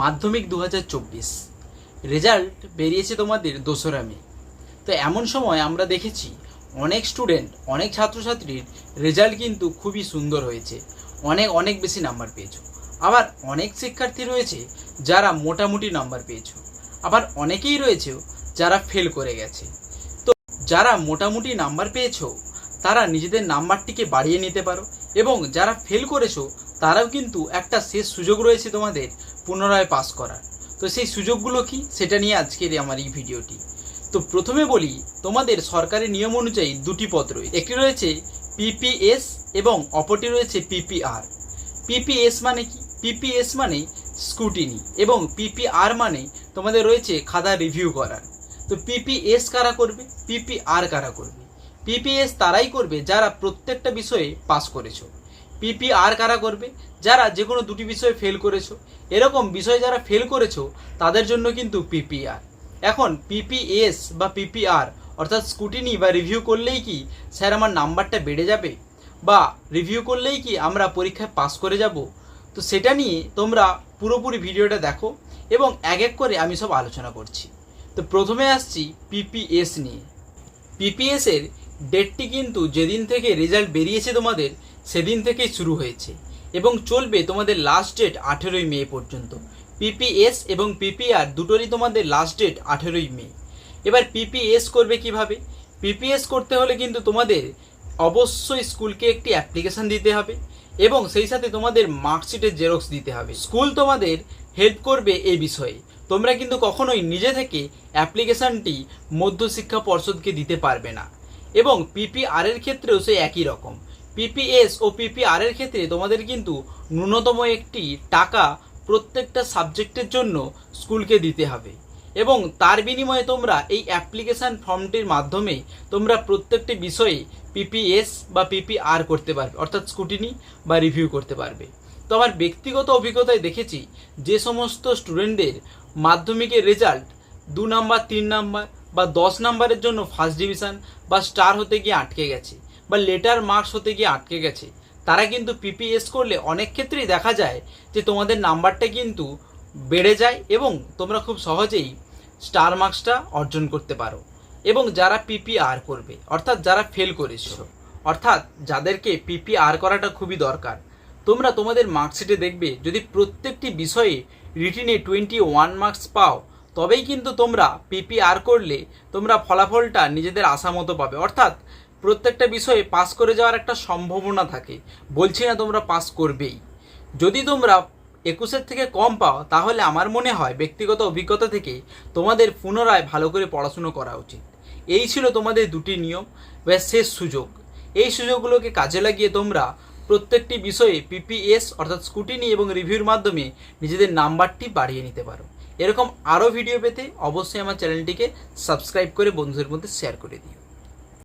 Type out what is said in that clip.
মাধ্যমিক দু হাজার চব্বিশ। রেজাল্ট বেরিয়েছে তোমাদের দোসরা মে। তো এমন সময় আমরা দেখেছি অনেক স্টুডেন্ট, অনেক ছাত্রছাত্রীর রেজাল্ট কিন্তু খুবই সুন্দর হয়েছে। অনেক অনেক বেশি নাম্বার পেয়েছ। আবার অনেক শিক্ষার্থী রয়েছে যারা মোটামুটি নাম্বার পেয়েছ। আবার অনেকেই রয়েছে যারা ফেল করে গেছে। তো যারা মোটামুটি নাম্বার পেয়েছ, তারা নিজেদের নাম্বারটিকে বাড়িয়ে নিতে পারো এবং যারা ফেল করেছ, তারাও কিন্তু একটা শেষ সুযোগ রয়েছে তোমাদের পুনরায় পাস করার। তো সেই সুযোগগুলো কি? সেটা নিয়ে আজকের আমার এই ভিডিওটি। তো প্রথমে বলি, তোমাদের সরকারি নিয়ম অনুযায়ী দুটি পদ রয়েছে একটি রয়েছে পিপিএস এবং অপরটি রয়েছে পিপিআর পিপিএস মানে কি? পিপিএস মানে স্কুটিনি এবং পিপিআর মানে তোমাদের রয়েছে খাতা রিভিউ করার। তো পিপিএস কারা করবে? পিপিআর কারা করবে? পিপিএস তারাই করবে যারা প্রত্যেকটা বিষয়ে পাস করেছ। পিপিআর কারা করবে? যারা যে কোনো দুটি বিষয়ে ফেল করেছ, এরকম বিষয়ে যারা ফেল করেছ, তাদের জন্য কিন্তু পিপিআর এখন পিপিএস বা পিপিআর অর্থাৎ স্কুটিনি বা রিভিউ করলেই কি স্যার আমার নাম্বারটা বেড়ে যাবে? বা রিভিউ করলেই কি আমরা পরীক্ষায় পাস করে যাব? তো সেটা নিয়ে তোমরা পুরোপুরি ভিডিওটা দেখো এবং এক এক করে আমি সব আলোচনা করছি। তো প্রথমে আসছি পিপিএস নিয়ে। পিপিএসের ডেটটি কিন্তু যেদিন থেকে রেজাল্ট বেরিয়েছে তোমাদের, সেদিন থেকেই শুরু হয়েছে। এবং চলবে তোমাদের লাস্ট ডেট আঠেরোই মে পর্যন্ত। পিপিএস এবং পিপিআর দুটোরই তোমাদের লাস্ট ডেট আঠেরোই মে। এবার পিপিএস করবে কীভাবে? পিপিএস করতে হলে কিন্তু তোমাদের অবশ্যই স্কুলকে একটি অ্যাপ্লিকেশন দিতে হবে এবং সেই সাথে তোমাদের মার্কশিটের জেরক্স দিতে হবে। স্কুল তোমাদের হেল্প করবে এই বিষয়ে। তোমরা কিন্তু কখনোই নিজে থেকে অ্যাপ্লিকেশনটি মধ্যশিক্ষা পর্ষদকে দিতে পারবে না। এবং পিপিআর এর ক্ষেত্রেও সেই একই রকম। পিপিএস ও পিপিআর এর ক্ষেত্রে তোমাদের কিন্তু ন্যূনতম একটি টাকা প্রত্যেকটা সাবজেক্টের জন্য স্কুলকে দিতে হবে। এবং তার বিনিময়ে তোমরা এই অ্যাপ্লিকেশন ফর্মটির মাধ্যমে তোমরা প্রত্যেকটি বিষয়ে পিপিএস বা পিপিআর করতে পারবে, অর্থাৎ স্কুটিনি বা রিভিউ করতে পারবে। তো আমার ব্যক্তিগত অভিজ্ঞতায় দেখেছি যে সমস্ত স্টুডেন্টদের মাধ্যমিকের রেজাল্ট দু নাম্বার তিন নাম্বার বা দশ নাম্বারের জন্য ফার্স্ট ডিভিশন বা স্টার হতে গিয়ে আটকে গেছে। বা লেটার মার্কস হতে গিয়ে আটকে গেছে। তারা কিন্তু পিপিএস করলে অনেক ক্ষেত্রেই দেখা যায় যে তোমাদের নাম্বারটা কিন্তু বেড়ে যায় এবং তোমরা খুব সহজেই স্টার মার্কসটা অর্জন করতে পারো। এবং যারা পিপিআর করবে, অর্থাৎ যারা ফেল করেছ, অর্থাৎ যাদেরকে পিপিআর করাটা খুবই দরকার, তোমরা তোমাদের মার্কশিটে দেখবে যদি প্রত্যেকটি বিষয়ে রিটিনে টোয়েন্টি ওয়ান মার্কস পাও, তবেই কিন্তু তোমরা পিপিআর করলে তোমরা ফলাফলটা নিজেদের আশা মতো পাবে। অর্থাৎ প্রত্যেকটা বিষয়ে পাস করে যাওয়ার একটা সম্ভাবনা থাকে। বলছি না তোমরা পাস করবেই। যদি তোমরা একুশের থেকে কম পাও, তাহলে আমার মনে হয় ব্যক্তিগত অভিজ্ঞতা থেকে তোমাদের পুনরায় ভালো করে পড়াশুনো করা উচিত। এই ছিল তোমাদের দুটি নিয়ম বা শেষ সুযোগ। এই সুযোগগুলোকে কাজে লাগিয়ে তোমরা প্রত্যেকটি বিষয়ে পিপিএস অর্থাৎ স্কুটিনি এবং রিভিউর মাধ্যমে নিজেদের নাম্বারটি বাড়িয়ে নিতে পারো। এরকম আরও ভিডিও পেতে অবশ্যই আমার চ্যানেলটিকে সাবস্ক্রাইব করে বন্ধুদের মধ্যে শেয়ার করে দিও।